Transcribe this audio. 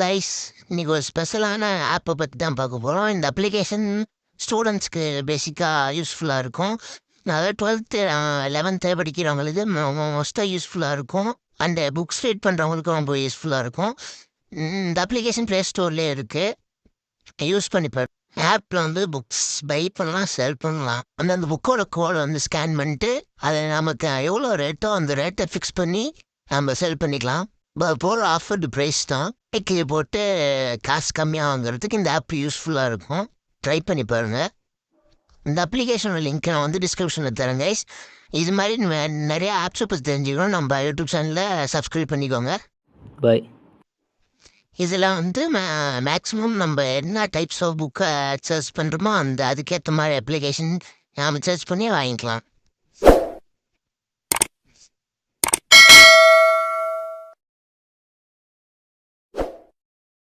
Guys இன்றைக்கி ஒரு ஸ்பெஷலான ஆப்பை பற்றி தான் பார்க்க போகிறோம் இந்த அப்ளிகேஷன் ஸ்டூடெண்ட்ஸ்க்கு பேசிக்காக யூஸ்ஃபுல்லாக இருக்கும். அதாவது டுவெல்த்து லெவன்த்து படிக்கிறவங்களுக்கு மோஸ்ட்டாக யூஸ்ஃபுல்லாக இருக்கும். அண்ட் புக்ஸ் ரீட் பண்ணுறவங்களுக்கும் ரொம்ப யூஸ்ஃபுல்லாக இருக்கும். இந்த அப்ளிகேஷன் ப்ளே ஸ்டோர்லேயே இருக்குது யூஸ் பண்ணிப்பேன் ஆப்பில் வந்து புக்ஸ் பை பண்ணலாம் செல் பண்ணலாம். அந்த அந்த புக்கோட கோடை வந்து ஸ்கேன் பண்ணிட்டு அதை நமக்கு எவ்வளோ ரேட்டோ அந்த ரேட்டை ஃபிக்ஸ் பண்ணி நம்ம செல் பண்ணிக்கலாம். போகிற ஆஃபர்டு ப்ரைஸ் தான் லைக் போட்டு காசு கம்மியாக வாங்குறதுக்கு இந்த ஆப் யூஸ்ஃபுல்லாக இருக்கும் ட்ரை பண்ணி பாருங்கள் இந்த அப்ளிகேஷனோட லிங்க் நான் வந்து டிஸ்கிரிப்ஷனில் தரேன் கைஸ் இது மாதிரி நிறைய ஆப்ஸை பற்றி தெரிஞ்சுக்கணும். நம்ம யூடியூப் சேனலில் சப்ஸ்கிரைப் பண்ணிக்கோங்க. பாய் இதில் வந்து மேக்ஸிமம் நம்ம என்ன டைப்ஸ் ஆஃப் புக்கை சர்ச் பண்ணுறோமோ அந்த அதுக்கேற்ற மாதிரி அப்ளிகேஷன் நாம் சர்ச் பண்ணி வாங்கிக்கலாம்.